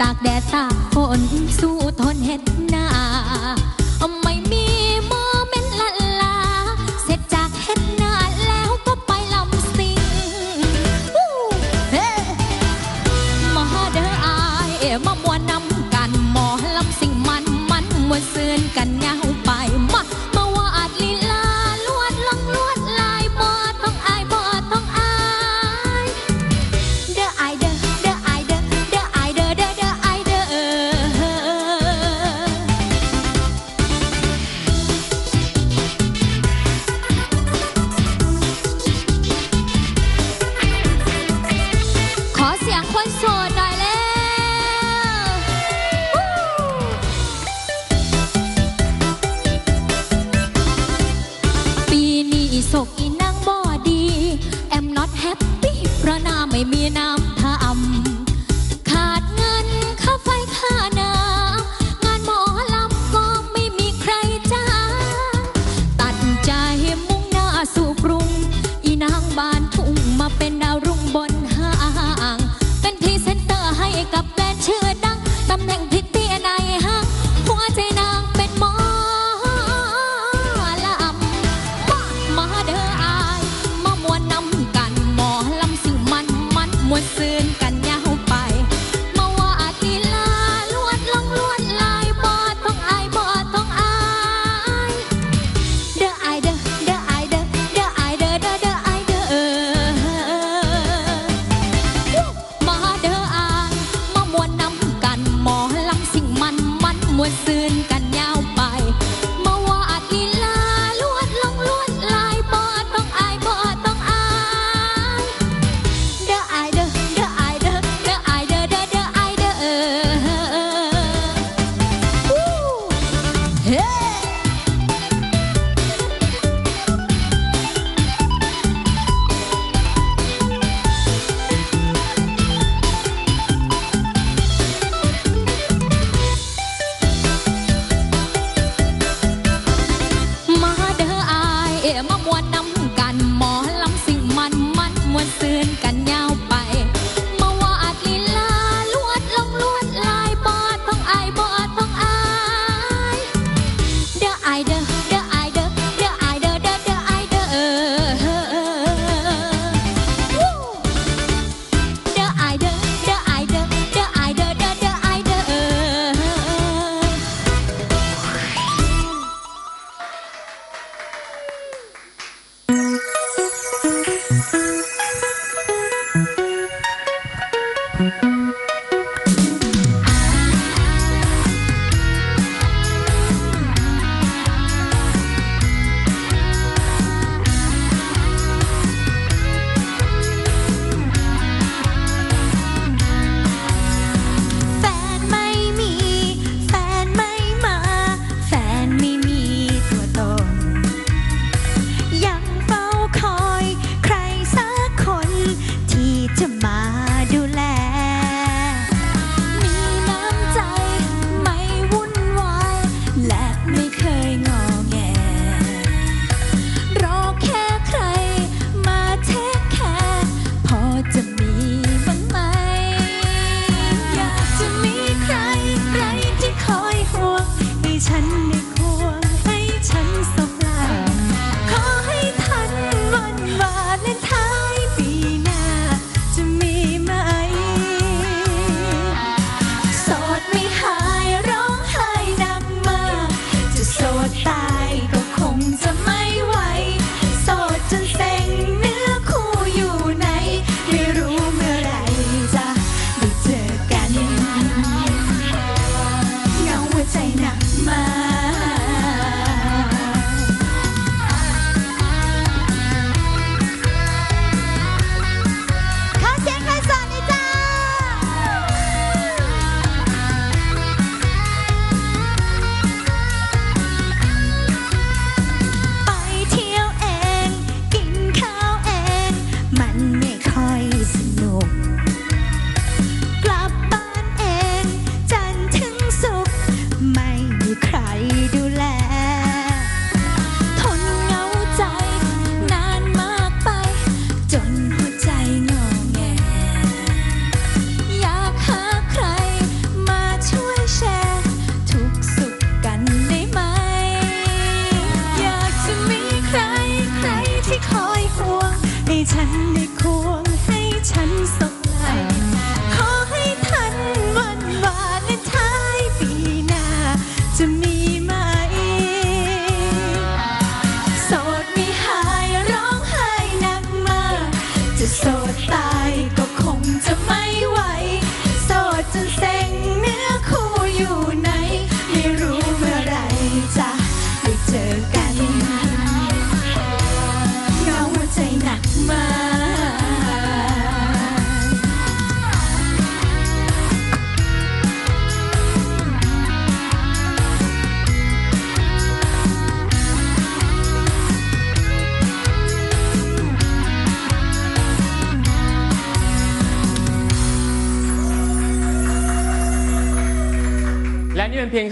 ตากแดดตากฝนสู้ทนเห็นหน้าไม่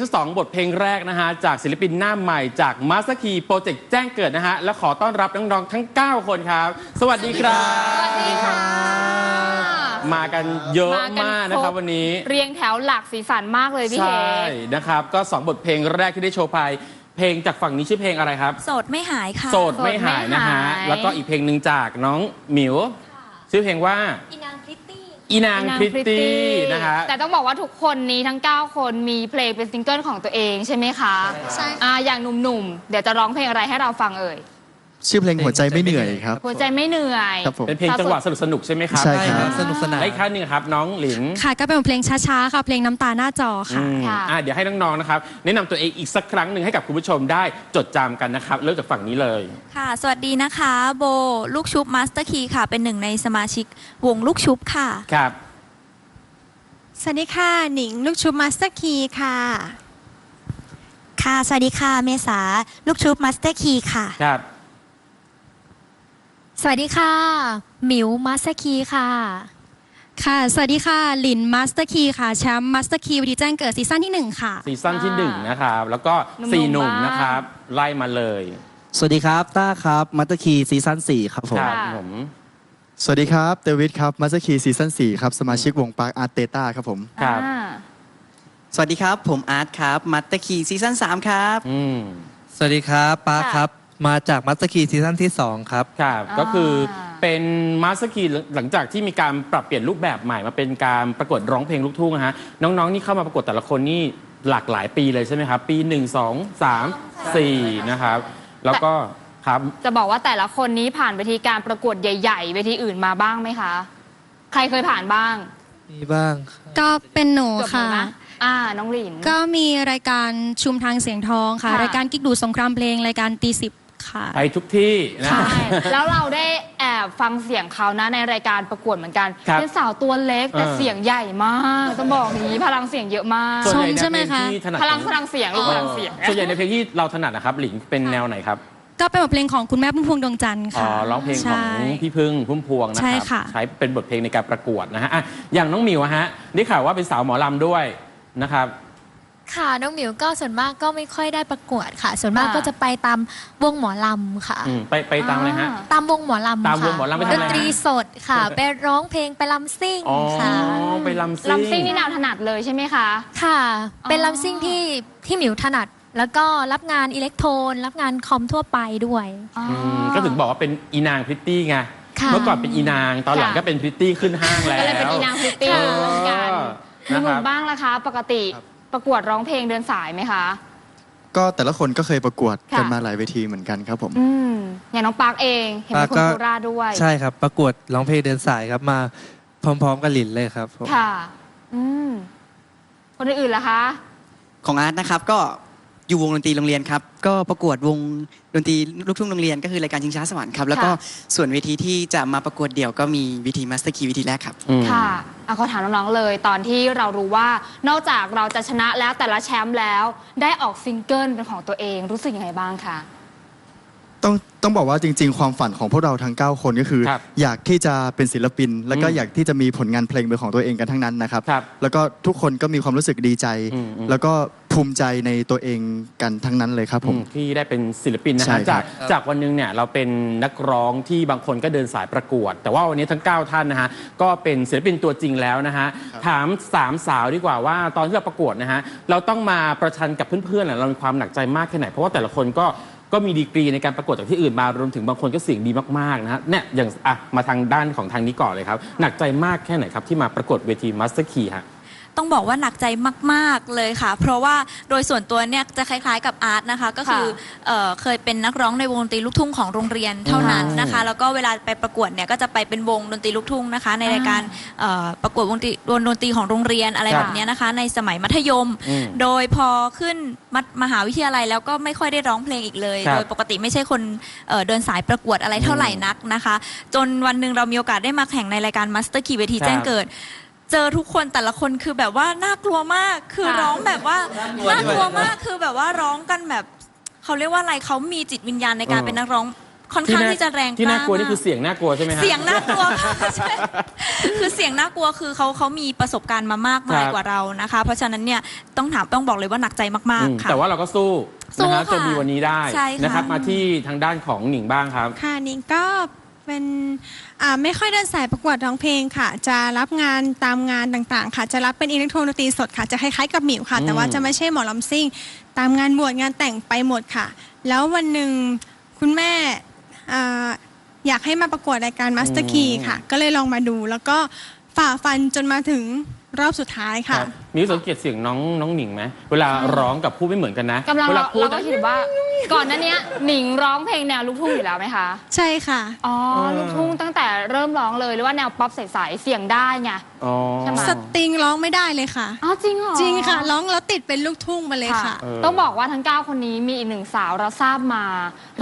ที่สองบทเพลงแรกนะฮะ จากศิลปินหน้าใหม่จากมาส t คีโปรเจกต์แจ้งเกิดนะฮะ และขอต้อนรับน้องๆทั้ง 9 คนครับ สวัสดีครับ สวัสดีค่ะมากันเยอะมากันมากนะครับครบวันนี้ เรียงแถวหลากสีสันมากเลยพี่ใชเอ่นะครับ ก็ 2 บทเพลงแรกที่ได้โชว์ไปเพลงจากฝั่งนี้ชื่อเพลงอะไรครับ โสดไม่หายค่ะ โสดไม่หายนะฮะ แล้วก็อีกเพลงหนึ่งจากน้องหมิว ชื่อเพลงว่า อีนางพริตตี้ อีนางนางพริต Pretty ตี้นะฮะแต่ต้องบอกว่าทุกคนนี้ทั้ง 9 คนมีเพลงเป็นซิงเกิลของตัวเองใช่ไหมคะใช่อ่าอย่างหนุ่มๆ เดี๋ยวจะร้องเพลงอะไรให้เราฟังเอ่ย ชื่อเพลงหัวใจไม่เหนื่อยครับ หัวใจไม่เหนื่อยครับผม เป็นเพลงจังหวะสนุกๆใช่ไหมครับใช่ครับ สนุกสนาน และอีกท่านหนึ่งครับน้องหลินค่ะก็เป็นเพลงช้าๆค่ะเพลงน้ำตาหน้าจอค่ะ อืมค่ะ อะเดี๋ยวให้น้องๆนะครับแนะนำตัวเองอีกสักครั้งหนึ่งให้กับคุณผู้ชมได้จดจำกันนะครับเริ่มจากฝั่งนี้เลย ค่ะ สวัสดีนะคะ โบ ลูกชุบมาสเตอร์คีค่ะ เป็นหนึ่งในสมาชิกวงลูกชุบค่ะ ครับ สวัสดีค่ะ หนิง ลูกชุบมาสเตอร์คีค่ะ ค่ะ สวัสดีค่ะ เมษา ลูกชุบมาสเตอร์คีค่ะ ครับ สวัสดีค่ะ หมิวมาสคีค่ะ ค่ะ สวัสดีค่ะหลินมาสเตอร์คีค่ะ แชมป์มาสเตอร์คีวันดีแจ้งเกิดซีซั่นที่ 1 ค่ะ ซีซั่นที่อ่าหนึ่งนะครับ แล้วก็หนุ่มๆสี่หนุ่มบ้าง นะครับ ไล่มาเลยสวัสดีครับ ต้าครับมัตเตอร์คีซีซั่น4ครับผม ครับค่ะผม สวัสดีครับ เดวิดครับมาสเตอร์คีซีซั่น4ครับ สมาชิกวงปาร์คอาร์เตต้าครับผม ครับ อ่าสวัสดีครับ ผมอาร์ตครับ มัตเตอร์คีซีซั่น3ครับ อืม สวัสดีครับปาร์คค่ะครับ มาจากมัตเตอร์คีซีซั่นที่ 2 ครับ ครับอ่า ก็คือเป็นมาสกีหลังจากที่มีการปรับเปลี่ยนรูปแบบใหม่มาเป็นการประกวดร้องเพลงลูกทุ่งนะฮะน้องๆนี่เข้ามาประกวดแต่ละคนนี่หลากหลายปีเลยใช่ไหมครับ ปี 1 2 3 4 นะครับ แล้วก็ครับ จะบอกว่าแต่ละคนนี้ผ่านเวทีการประกวดใหญ่ๆเวทีอื่นมาบ้างไหมคะ ใครเคยผ่านบ้างมีบ้างครับก็เป็นหนูเกือบหมค่ะ ดนะอ่า น้องหลิน ก็มีรายการชุมทางเสียงทองค่ะ ค่ะ รายการกิ๊กดูดสงครามเพลง รายการตีสิบ ค่ะ ไปทุกที่นะ ใช่ แล้วเราได้แอบฟังเสียงเขานะในรายการประกวดเหมือนกัน ครับเป็นสาวตัวเล็กแต่เออ เสียงใหญ่มาก ต้องบอกอย่างนี้พลังเสียงเยอะมาก ส่วนใหญ่ชมใช่ไหมในเพลงคะ ที่ถนัดพลังพลังเสียงลูกพลังเสียง ส่วนใหญ่ในเพลงที่เราถนัดนะครับหลิงเป็นแนวไหนครับก็เป็นบทเพลงของคุณแม่พุ่มพวงดวงจันทร์อ๋อค่ะร้องเพลงของใช่พี่พึ่งพุ่มพวงนะคใช่รับค่ะ ใช้เป็นบทเพลงในการประกวดนะฮะอะอย่างน้องหมิวอะฮะได้ข่าวว่าเป็นสาวหมอลำด้วยนะครับ ค่ะน้องหมิวก็ส่วนมากก็ไม่ค่อยได้ประกวดค่ะ ส่วนมากค่ะ ก็จะไปตามวงหมอลำค่ะ อืมไปไปตามอะไรฮะ ตามวงหมอลำตามวงค่ะหมอลำไปทำดอะไรนฮะตรีสดค่ะ ไปร้องเพลงไปลำซิ่งอ๋อค่ะ ไปลำซิ่ง ลำซิ่งนี่แนวถนัดเลยใช่ไหมคะ ค่ะ เป็นอ๋อลำซิ่งที่ที่หมิวถนัด แล้วก็รับงานอิเล็กโทรนรับงานคอมทั่วไปด้วย อืมก็ถึงบอกว่าเป็นอีนางพริตตี้ไง ค่ะ เมื่อก่อนเป็นอีนาง ตอนหลังค่ะ ก็เป็นพริตตี้ขึ้นห้างแล้วก็เลยเป็นอีนางพริตตี้เออเหมือนกันหนะคนุ่รัมบๆบ้างล่ะคะ ปกติ ประกวดร้องเพลงเดินสายไหมคะ ก็แต่ละคนก็เคยประกวดค่ะกันมาหลายเวทีเหมือนกันครับผม อืมอย่างน้องปาร์คเองเห็นว่าคุณปาร์คก็ โคราชด้วยใช่ครับ ประกวดร้องเพลงเดินสายครับมาพร้อม ๆกับหลินเลยครับผมค่ะ อืมคนอื่นๆล่ะคะ ของอาร์ตนะครับก็ อยู่วงดนตรีโรงเรียนครับ ก็ประกวดวงดนตรีลูกทุ่งโรงเรียนก็คือรายการชิงช้าสวรรค์ครับ แล้วก็ค่ะส่วนเวทีที่จะมาประกวดเดี่ยวก็มีวิธีมาสเตอร์คีวิธีแรกครับอืมค่ะเอาขอถามน้องๆเลย ตอนที่เรารู้ว่านอกจากเราจะชนะแล้วแต่ละแชมป์แล้ว ได้ออกซิงเกิลเป็นของตัวเองรู้สึกยังไงบ้างคะต้องต้องบอกว่าจริง ๆ ความฝันของพวกเราทั้ง 9 คนก็คือ ครับอยากที่จะเป็นศิลปิน แล้วก็อืมอยากที่จะมีผลงานเพลงเป็นของตัวเองกันทั้งนั้นนะครับ ครับแล้วก็ทุกคนก็มีความรู้สึกดีใจ อืมอืมแล้วก็ ภูมิใจในตัวเองกันทั้งนั้นเลยครับผมอืมที่ได้เป็นศิลปินนะใช่ฮะครัจากบจากวันหนึงเนี่ยเราเป็นนักร้องที่บางคนก็เดินสายประกวด แต่ว่าวันนี้ทั้ง 9 ท่านนะฮะก็เป็นศิลปินตัวจริงแล้วนะฮะถามสามสาวดีกว่าว่าตอนที่เราประกวดนะฮะเราต้องมาประชันกับเพื่อนๆน่ะเรามีความหนักใจมากแค่ไหนเพราะว่าแต่ละคนก็ก็มีดีกรีในการประกวดจากที่อื่นมารวมถึงบางคนก็เสียงดีมากๆนะฮะเนี่ยอย่างอะมาทางด้านของทางนี้ก่อนเลยครับหนักใจมากแค่ไหนครับที่มาประกวดเวทีมาสเตอร์คีฮะ ต้องบอกว่าหนักใจมาก ๆเลยค่ะ เพราะว่าโดยส่วนตัวเนี่ยจะคล้ายๆกับอาร์ตนะคะ ก็คือเอ่อเคยเป็นนักร้องในวงดนตรีลูกทุ่งของโรงเรียนเท่านั้นนะคะ แล้วก็เวลาไปประกวดเนี่ยก็จะไปเป็นวงดนตรีลูกทุ่งนะคะ ในรายการเอ่อประกวดวงดนตรีวงดนตรีของโรงเรียนอะไรครับแบบเนี้ยนะคะ ในสมัยมัธยม อืมโดยพอขึ้นมัธมหาวิทยาลัยแล้วก็ไม่ค่อยได้ร้องเพลงอีกเลย ครับ โดยปกติไม่ใช่คนเอ่อเดินสายประกวดอะไรเท่าไหร่นักนะคะ จนวันหนึ่งเรามีโอกาสได้มาแข่งในรายการมาสเตอร์คีเวทีแจ้งเกิด เจอทุกคนแต่ละคนคือแบบว่าน่ากลัวมาก คือค่ะร้องแบบว่าน่ากลัวมากคือแบบว่าร้องกันแบบเขาเรียกว่าอะไรเขามีจิตวิญญาณในการเออเป็นนักร้องค่อนข้างที่จะแรงที่น่ากลัวล้นี่คือเสียงน่ากลัวใช่ไหมฮะเสียงน่ากลัวค่ะใช่คือเสียงน่ากลัวคือเขาเขามีประสบการณ์มามากมายครับกว่าเรานะคะ เพราะฉะนั้นเนี่ยต้องถามต้องบอกเลยว่าหนักใจมากอืมๆค่ะแต่ว่าเราก็สู้สู้นะฮะค่ะจนมีวันนี้ได้ใช่ค่ะนะครับมาที่ทางด้านของหนิงบ้างครับ ค่ะนิงก็ เป็นอ่าไม่ค่อยเดินสายประกวดร้องเพลงค่ะ จะรับงานตามงานต่างๆ ค่ะ จะรับเป็นอิเล็กโทรดนตรีสดค่ะ จะคล้ายๆกับหมิวค่ะ แต่ว่าอืมจะไม่ใช่หมอลำซิ่ง ตามงานบวชงานแต่งไปหมดค่ะ แล้ววันหนึ่งคุณแม่อ่าอยากให้มาประกวดรายการมาสเตอร์คีค่ะ ก็เลยลองมาดู แล้วก็ฝ่าฟันจนมาถึง รอบสุดท้ายค่ะครับมีสังเกตเสียงน้องน้องหนิงไหมเวลาร้องกับพูดไม่เหมือนกันนะกำลังเวลาเราพูดเราก็คิดว่า ก่อนหนั้นเนี้ยหนิงร้องเพลงแนวลูกทุ่งอยู่แล้วไหมคะ ใช่ค่ะ อ๋อ ลูกทุ่งตั้งแต่เริ่มร้องเลยหรือว่าแนวป๊อปใสๆเสียงได้ไง อ๋อ ใช่ไหม สตริงร้องไม่ได้เลยค่ะ อ๋อจริงเหรอจริงค่ะ ร้องแล้วติดเป็นลูกทุ่งมาเลยค่ะ เออ ต้องบอกว่าทั้ง 9 คนนี้มีอีกหนึ่งสาวเราทราบมา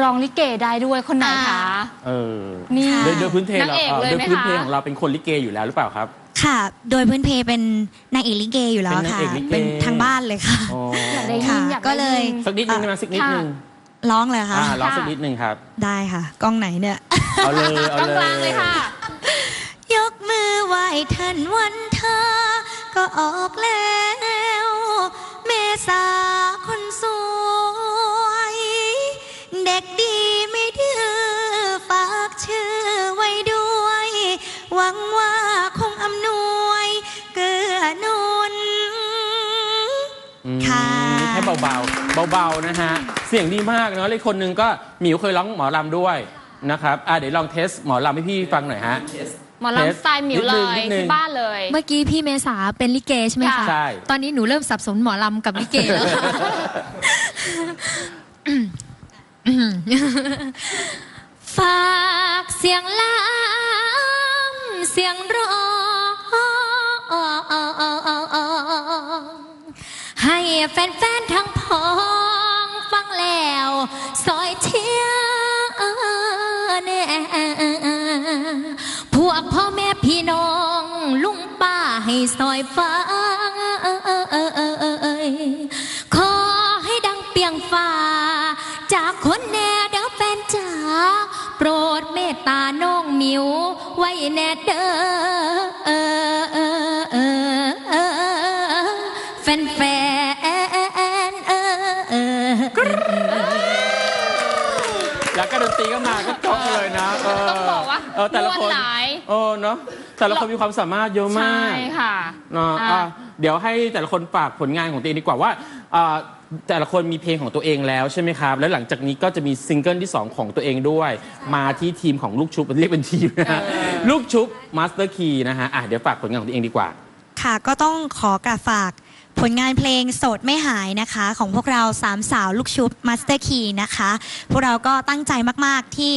ร้องลิเกได้ด้วยคนไหนคะ เออนี่ โดยโดยพื้นเพนางเราเอกเอ่อเลยโดยไหมพื้นคะเพของเราเป็นคนลิเกอยู่แล้วหรือเปล่าครับ ค่ะ โดยพื้นเพเป็นนางเอกลิเกอยู่แล้วเป็นนางค่ะเอกลิเกเป็นทางบ้านเลยค่ะอ๋ออยากได้ยิค่ะนอยากได้ก็เลยยินสักนิดนึงได้ไหมสักนิดนึงร้องเลยค่ะ อ่าร้องสักนิดนึงครับ ได้ค่ะ กล้องไหนเนี่ย เอาเลย เอาต้องเลยกลางเลยค่ะ ยกมือไหว้ท่านวันเธอ ก็ออกแล้ว เมษาคนสวย เด็กดี ให้เบาๆ เบาๆนะฮะ เสียงดีมากเนาะเลยคนหนึงก็หมิวเคยร้องหมอลำด้วยนะครับอะเดี๋ยวลองเทสหมอลำให้พี่ฟังหน่อยฮะ หมอลำสไตล์หมิวเลนิดนึยงนิดนึง ที่บ้านเลย เมื่อกี้พี่เมษาเป็นลิเกใช่ไหมค่ะคะ ใช่ ตอนนี้หนูเริ่มสับสนหมอลำกับลิเกแล้วค่ะฝากเสียงลำเสียงร้อ แฟนๆทั้งพ้องฟังแล้วซอยเชียร์แน่พวกพ่อแม่พี่น้องลุงป้าให้ซอยฟังขอให้ดังเปียงฟ้า จากคนแน่เด้อแฟนจ๋าโปรดเมตตาน้องมิวไว้แน่เด้อ อกว่าเออแต่ละคนม่วนหลายเออเนาะแต่ละคนมีความสามารถเยอะมากใช่ค่ะเนาะอะอะเดี๋ยวให้แต่ละคนฝากผลงานของตัวเองดีกว่าว่าอ่าแต่ละคนมีเพลงของตัวเองแล้วใช่ไหมครับ แล้วหลังจากนี้ก็จะมีซิงเกิลที่ 2 ของตัวเองด้วย มาที่ทีมของลูกชุบเรียกเป็นทีมนะฮะลูกชุบมาสเตอร์คีนะฮะอะเดี๋ยวฝากผลงานของตัวเองดีกว่า ค่ะก็ต้องขอกราบฝากผลงานเพลงโสดไม่หายนะคะ ของพวกเราสามสาวลูกชุบมาสเตอร์คีนะคะ พวกเราก็ตั้งใจมาก ๆ ที่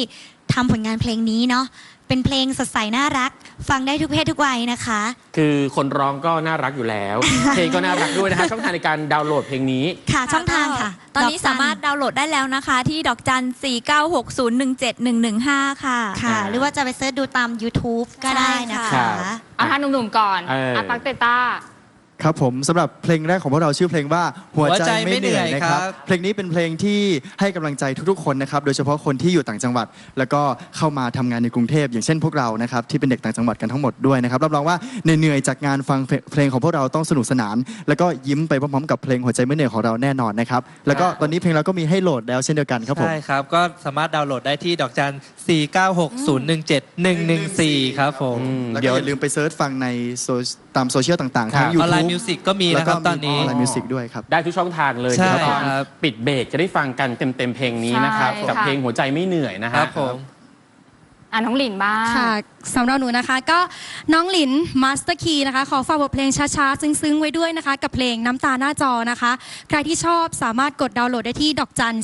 ทำผลงานเพลงนี้เนาะ เป็นเพลงสดใสน่ารัก ฟังได้ทุกเพศทุกวัยนะคะ คือคนร้องก็น่ารักอยู่แล้ว เพลงก็น่ารักด้วยนะฮะช่องทางในการดาวน์โหลดเพลงนี้ ค่ะช่องทางค่ะตอนนี้ดกจัสามารถดาวน์โหลดได้แล้วนะคะ ที่ดอกจัน 496017115 ค่ะ ค่ะอ่าหรือว่าจะไปเสิร์ชดูตาม YouTube ก็ได้นะใช่คะค่ะเอาท่านหนุ่มๆก่อนเอออะตักเตต้า ครับผมสำหรับเพลงแรกของพวกเราชื่อเพลงว่าหัวใจไม่เหนื่อยนะครับหัวใจไม่เหนื่อยครับ เพลงนี้เป็นเพลงที่ให้กำลังใจทุกๆคนนะครับ โดยเฉพาะคนที่อยู่ต่างจังหวัด แล้วก็เข้ามาทำงานในกรุงเทพอย่างเช่นพวกเรานะครับที่เป็นเด็กต่างจังหวัดกันทั้งหมดด้วยนะครับรับรองว่าเหนื่อยๆจากงานฟังเพลงของพวกเราต้องสนุกสนาน แล้วก็ยิ้มไปพร้อมๆกับเพลงหัวใจไม่เหนื่อยของเราแน่นอนนะครับแล้วก็ตอนนี้เพลงเราก็มีให้โหลดแล้วเช่นเดียวกันครับผมใช่ครับก็สามารถดาวน์โหลดได้ที่ดอกจัน496017114ครับผมอืมแล้วเดี๋ก็ยวอย่าลืมไปเซิร์ชฟังในโซ ตามโซเชียลต่างๆครัทั้บงยูออนไลทูบน์มิวสิกก็มีนะครับตอนนี้ออนไลน์มิวสิกด้วยครับ ได้ทุกช่องทางเลยใช่เดี๋ยวตอนครับ ปิดเบรกจะได้ฟังกันเต็มๆเพลงนี้นะครับใช่กับค่ะ เพลงหัวใจไม่เหนื่อยนะคฮะรับผม อะน้องหลินบ้าง ค่ะสำหรับหนูนะคะก็น้องหลินมาสเตอร์คีนะคะ ขอฝากบทเพลงช้าๆ ซึ้งๆ ไว้ด้วยนะคะ กับเพลงน้ำตาหน้าจอนะคะ ใครที่ชอบสามารถกดดาวน์โหลดได้ที่ดอกจัน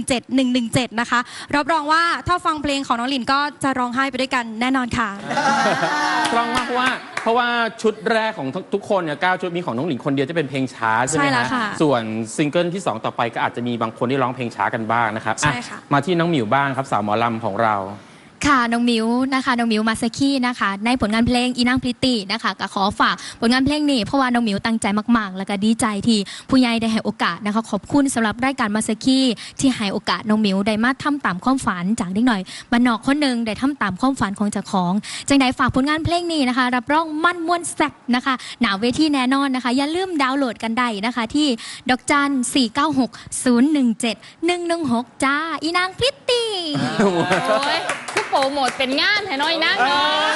496017117 นะคะ รับรองว่าถ้าฟังเพลงของน้องหลินก็จะร้องไห้ไปด้วยกันแน่นอนค่ะ ตรงมากเพราะว่าเพราะว่าชุดแรกของทุกคนเนี่ยเก้าชุดมีของน้องหลิงคนเดียวจะเป็นเพลงช้าใช่ไหมใช่แล้วฮะค่ะส่วนซิงเกิลที่ 2 ต่อไปก็อาจจะมีบางคนที่ร้องเพลงช้ากันบ้างนะครับใช่อะค่ะ มาที่น้องหมิวบ้างครับสาวหมอลำของเรา ค่ะน้องมิวนะคะน้องมิวมาสกี้นะคะ ในผลงานเพลงอีนางพริตตี้นะคะก็ขอฝากผลงานเพลงนี้เพราะว่าน้องมิวตั้งใจมาก ๆ แล้วก็ดีใจที่ผู้ใหญ่ได้ให้โอกาสนะคะ ขอบคุณสำหรับรายการมาสกี้ที่ให้โอกาสน้องมิวได้มาทำตามความฝันจากเด็กหน่อยบ้านนอกคนหนึ่งได้ทำตามความฝันของเจ้าของจังใดฝากผลงานเพลงนี้นะคะ รับรองมั่นม่วนแซ่บนะคะหนาเวทีแน่นอนนะคะ อย่าลืมดาวน์โหลดกันได้นะคะ ที่ดอกจัน496 017 116จ้าอีนางพริตตี้ โอ้ยคือโปรโมทเป็นงานให้น้อยนะเออ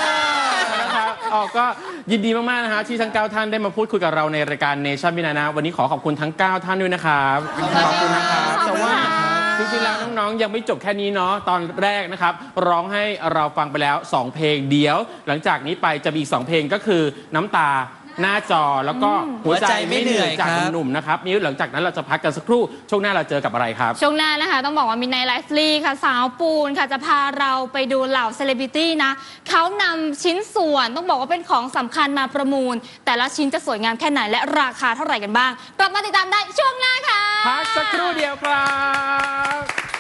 นะครับอ๋อก็ยินดีมาก ๆ นะฮะที่ทั้ง 9 ท่านได้มาพูดคุยกับเราในรายการเนชั่นบินานะวันนี้ขอขอบคุณทั้ง 9 ท่านด้วยนะครับขอบคุณนะครับแต่ว่าจริงๆแล้วน้อง ๆ ยังไม่จบแค่นี้เนาะตอนแรกนะครับ ร้องให้เราฟังไปแล้ว 2 เพลงเดียว หลังจากนี้ไปจะมีอีก 2 เพลงก็คือน้ำตา หน้าจอแล้วก็หัวใจไม่เหนื่อยจากหนุ่มๆนะครับนี่หลังจากนั้นเราจะพักกันสักครู่ ช่วงหน้าเราเจอกับอะไรครับ ช่วงหน้านะคะ ต้องบอกว่ามีในไลฟ์ลีค่ะ สาวปูนค่ะจะพาเราไปดูเหล่าเซเลบริตี้นะเขานำชิ้นส่วนต้องบอกว่าเป็นของสำคัญมาประมูล แต่ละชิ้นจะสวยงามแค่ไหนและราคาเท่าไหร่กันบ้างกลับมาติดตามได้ช่วงหน้าค่ะ พักสักครู่เดียวครับ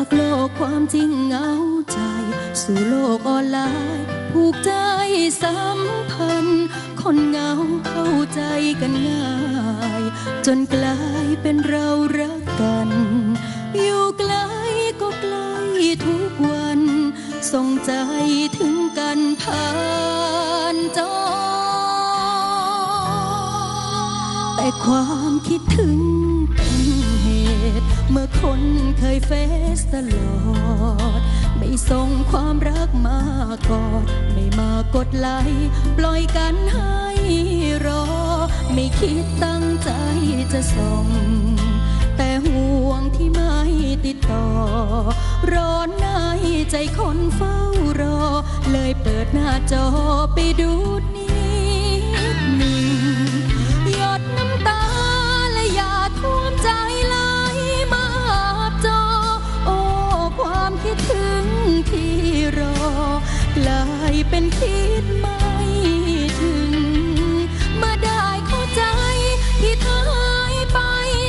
จากโลกความจริงเหงาใจ สู่โลกออนไลน์ผูกใจสัมพันธ์ คนเหงาเข้าใจกันง่าย จนกลายเป็นเรารักกัน อยู่ไกลก็ใกล้ทุกวัน ส่งใจถึงกันผ่านจอแต่ความคิดถึง เมื่อคนเคยเฟซตลอด ไม่ส่งความรักมากอด ไม่มากดไลค์ปล่อยกันให้รอ ไม่คิดตั้งใจจะส่ง แต่ห่วงที่ไม่ติดต่อ ร้อนในใจคนเฝ้ารอ เลยเปิดหน้าจอไปดูนิ เป็นคิดไม่ถึง เมื่อได้เข้าใจที่เธอหายไป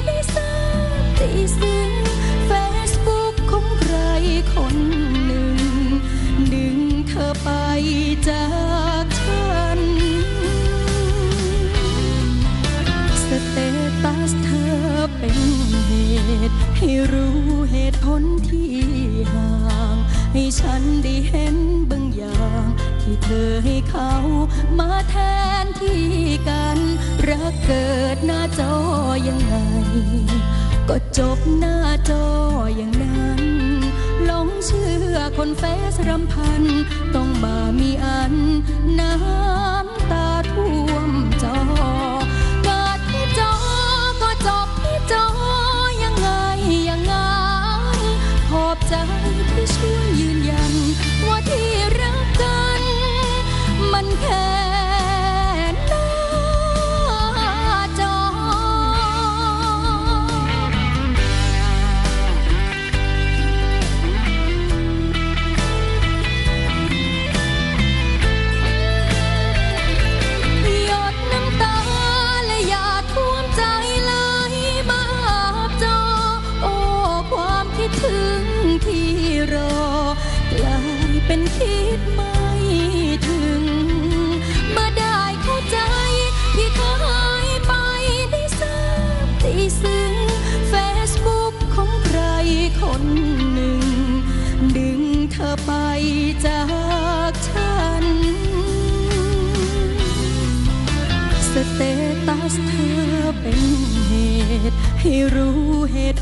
ได้สักทีซึ้งเฟซบุ๊กของใครคนหนึ่ง ดึงเธอไปจากฉัน สเตตัสเธอเป็นเหตุ ให้รู้เหตุผลที่ห่าง ให้ฉันได้เห็นบางอย่าง ที่เธอให้เขามาแทนที่กัน รักเกิดหน้าจอยังไง ก็จบหน้าจออย่างนั้นหลงเชื่อคนเฟสรำพัน ต้องมามีอันน้ำตาท่วมจอ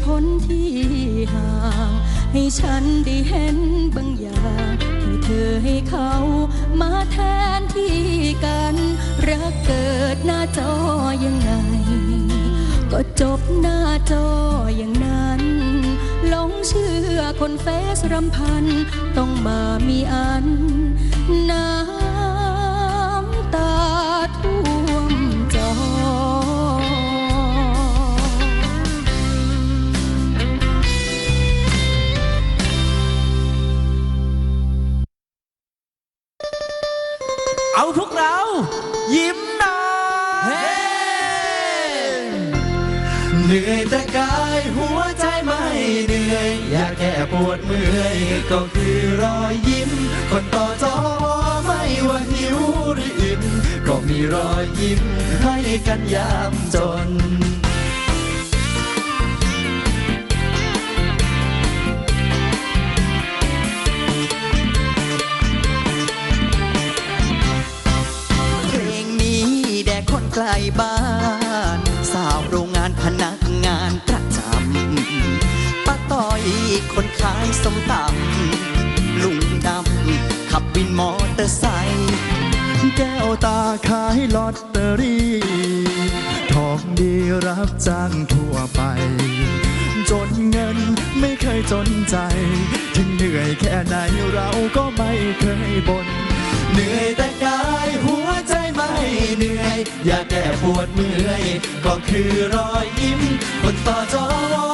เหตุผลที่ห่าง ให้ฉันได้เห็นบางอย่างที่เธอให้เขามาแทนที่กัน รักเกิดหน้าจอยังไง ก็จบหน้าจออย่างนั้นหลงเชื่อคนเฟซรำพัน ต้องมามีอันน้ำ วดเมื่อยก็คือรอยยิ้ม คนต่อจอไม่ว่าหิวหรืออิ่มก็มีรอยยิ้มให้กันยามจน ส้มตำลุงดำขับวินมอเตอร์ไซค์แก้วตาขายลอตเตอรี่ ทองดีรับจ้างทั่วไป จนเงินไม่เคยจนใจ ถึงเหนื่อยแค่ไหนเราก็ไม่เคยบน่นเหนื่อยแต่กายหัวใจไม่เหนื่อย อยากแก้ปวดเมื่อย ก็คือรอยยิ้ม คนต่อจอ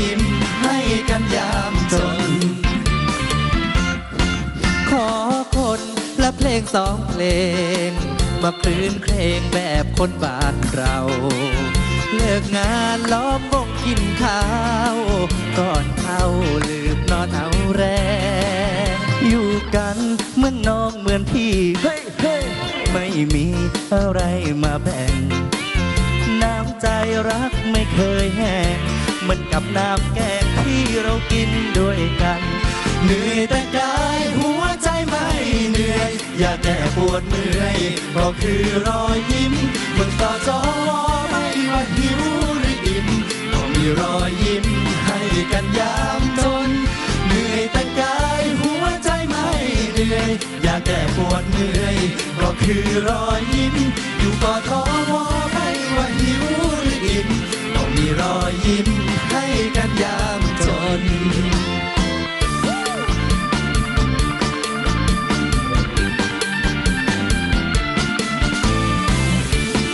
ยิ้มให้กันยามจน ขอคนละเพลงสองเพลง มาคลื่นเพลงแบบคนบ้านเรา เลิกงานล้อมวงกินข้าว ก่อนเข้าลืมนอนเอาแรงอยู่กันเหมือนน้องเหมือนพี่เฮ้ยเฮ้ยไม่มีอะไรมาแบ่ง น้ำใจรักไม่เคยแห้ง เหมือนกับน้ำแกงที่เรากินด้วยกัน เหนื่อยแต่กายหัวใจไม่เหนื่อย อยากแก้ปวดเมื่อยก็คือรอยยิ้มบนต่อจอไม่ว่าหิวหรืออิ่มก็มีรอยยิ้มให้กันยามจน เหนื่อยแต่กายหัวใจไม่เหนื่อย อยากแก้ปวดเมื่อยก็คือรอยยิ้มอยู่กอทอมอไม่ว่าหิวหรืออิ่มก็มีรอยยิ้ม กันยามจน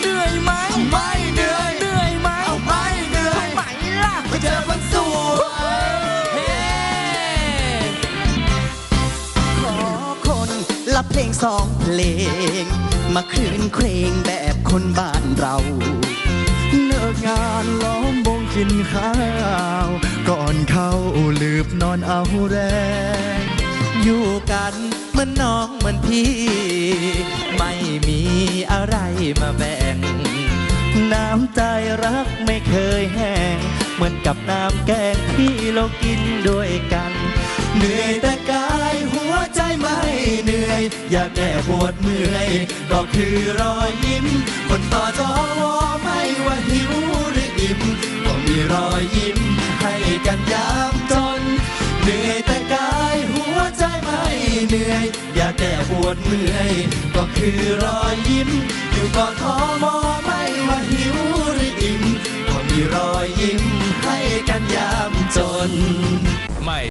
เหนื่อยไหมไม่เหนื่อยเหนื่อยไหมเอาไม่เหนื่อยไหมล่ะไปเจอคนสวยเฮ้ขอคนละเพลงสองเพลง มาคืนเครงแบบคนบ้านเรา เลิกงานล้อมวง กินข้าว ก่อนเข้าลืบนอนเอาแรง อยู่กันเหมือนน้องเหมือนพี่ ไม่มีอะไรมาแบ่ง น้ำใจรักไม่เคยแห้ง เหมือนกับน้ำแกงที่เรากินด้วยกัน เหนื่อยแต่กายหัวใจไม่เหนื่อย อยากแก้ปวดเมื่อย ก็คือรอยยิ้ม คนต่อจอไม่ว่าหิวหรืออิ่ม มีรอยยิ้มให้กันยามจน เหนื่อยแต่กายหัวใจไม่เหนื่อย อย่าแก้ปวดเมื่อย ก็คือรอยยิ้ม อยู่ก่อนทอมอไม่ว่าหิวหรืออิ่มก็มีรอยยิ้มให้กันยามจนไม่